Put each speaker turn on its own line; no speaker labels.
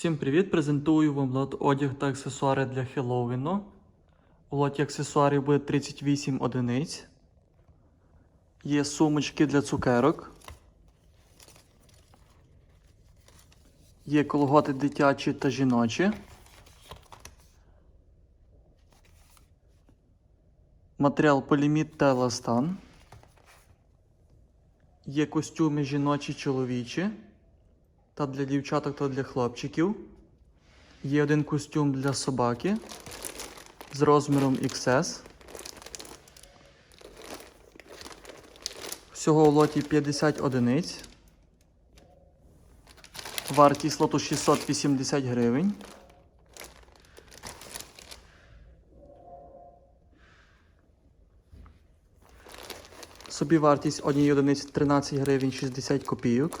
Всім привіт! Презентую вам лот одяг та аксесуари для Хеллоуіну. У лоті аксесуарів буде 38 одиниць. Є сумочки для цукерок. Є колготи дитячі та жіночі. Матеріал поліміт та еластан. Є костюми жіночі чоловічі. Та для дівчаток, та для хлопчиків. Є один костюм для собаки з розміром XS. Всього в лоті 50 одиниць. Вартість лоту 680 гривень. Собівартість однієї одиниці 13 гривень 60 копійок.